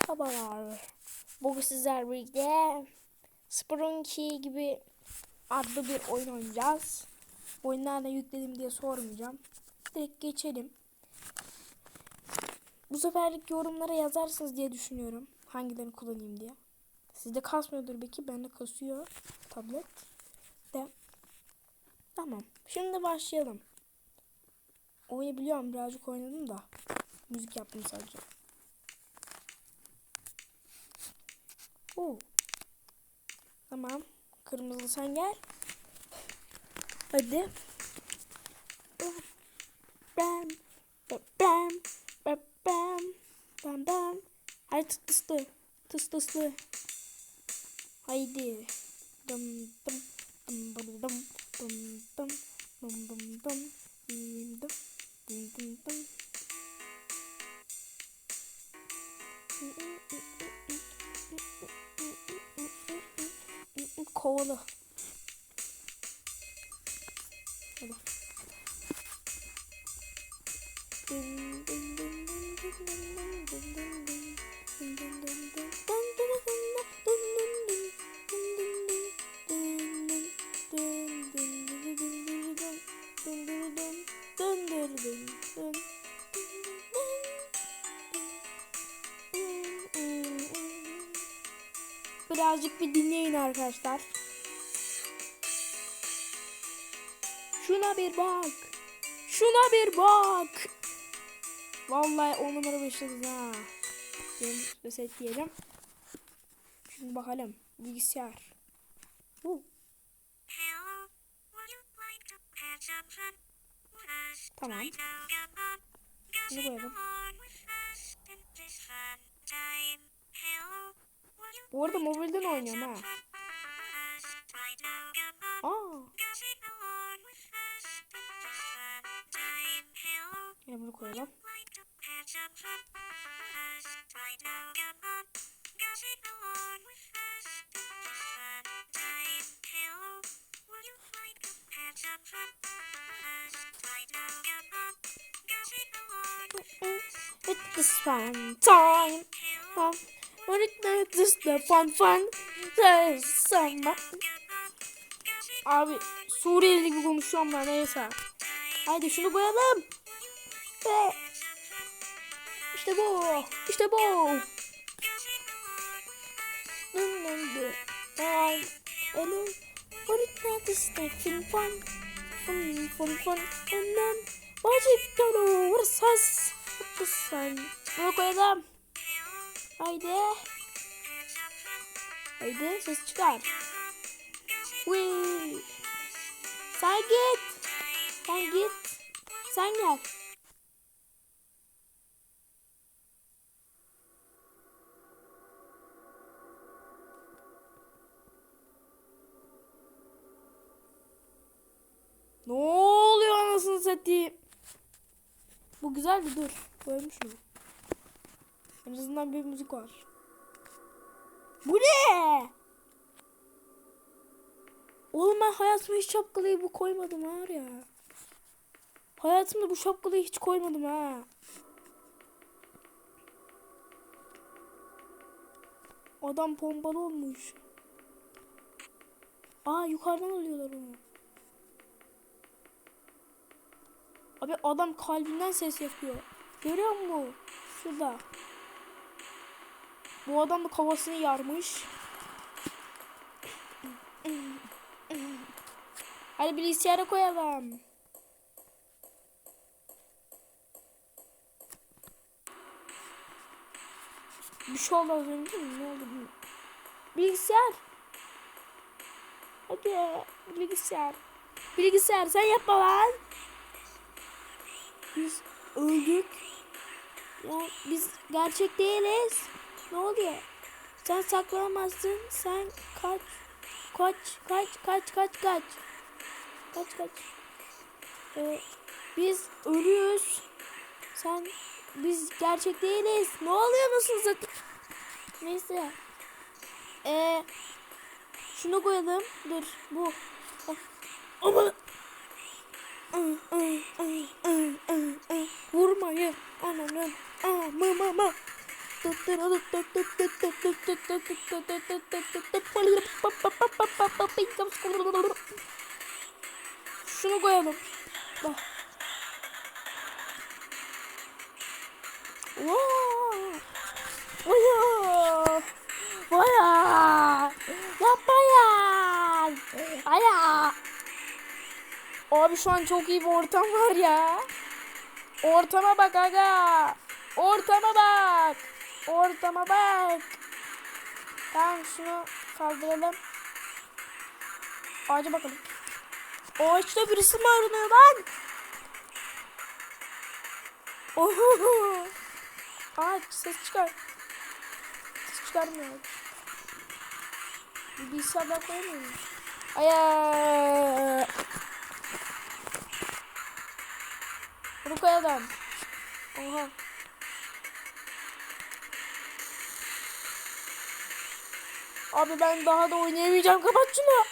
Merhabalar. Bugün sizler birlikte Sprunky gibi adlı bir oyun oynayacağız. Oyunlarla yükledim diye sormayacağım. Direkt geçelim. Bu seferlik yorumlara yazarsınız diye düşünüyorum. Hangilerini kullanayım diye. Sizde kasmıyordur belki. Bende kasıyor tablet. De. Tamam. Şimdi başlayalım. Oyunu biliyorum birazcık oynadım da. Müzik yaptım sadece. Oo. Tamam. Kırmızılı sen gel. Hadi. Bam. Bam. Bam. Bam. Bam. Bam. Bam. Haydi tıs tıslı. Tıs tıslı. Haydi. Dım dım. Dım dım dım. Dım dım. Dım dım dım. Dim dım. Dım dım dım. kovala. Hadi. Hmm. birazcık bir dinleyin arkadaşlar. Şuna bir bak. Şuna bir bak. Vallahi on numara başladınız ha. Reset diyelim. Şimdi bakalım. Bilgisayar. Uh. Tamam. Ne koyalım? Bu arada mobilden oynuyorum ha. Aa. Yine bunu koyalım. It's the fun time. Oh. Öğretmen kızla fanfan sanma. Abi Suriyeli gibi konuşuyorum ben neyse. Haydi şunu koyalım. Ve işte bu. İşte bu. Dın dın dın. Ben onun öğretmen kızla fanfan fun fun fun ondan bacık dolu vursas. Kısan. Bunu koyalım. Haydi. Haydi ses çıkar. Wee. Sen git. Sen git. Sen gel. Ne oluyor anasını satayım? Bu güzeldi dur. Koyalım şunu. En azından bir müzik var. Bu ne? Oğlum ben hayatımda hiç şapkalıyı bu koymadım var ya. Hayatımda bu şapkalıyı hiç koymadım ha. Adam pompalı olmuş. Aa yukarıdan alıyorlar onu. Abi adam kalbinden ses yapıyor. Görüyor musun? Şurada. Bu adam da kafasını yarmış. Hadi bilgisayara koyalım. Bir şey oldu az önce mi? Ne oldu? Bilgisayar. Hadi bilgisayar. Bilgisayar sen yapma lan. Biz öldük. Ya biz gerçek değiliz. Ne oluyor? Sen saklanamazsın. Sen kaç. Kaç, kaç, kaç, kaç, kaç. Kaç, kaç. Ee, biz ölüyoruz. Sen, biz gerçek değiliz. Ne oluyor musun zaten? Neyse. Ee, şunu koyalım. Dur, bu. Ama. Vurmayın. Şunu koyalım. Bak. Vaya. Vaya. Yapma ya. Aya. Abi şu an çok iyi bir ortam var ya. Ortama bak aga. Ortama bak. Ortama bak. Tamam şunu kaldıralım. Ağaca bakalım. Ağaçta birisi mi aranıyor lan? Oho. Ağaç ses çıkar. Ses çıkarmıyor. Bir bilgisayardan koyamıyor muyum? Aya. Bunu koyalım. Oha. Abi ben daha da oynayamayacağım. Kapat şunu.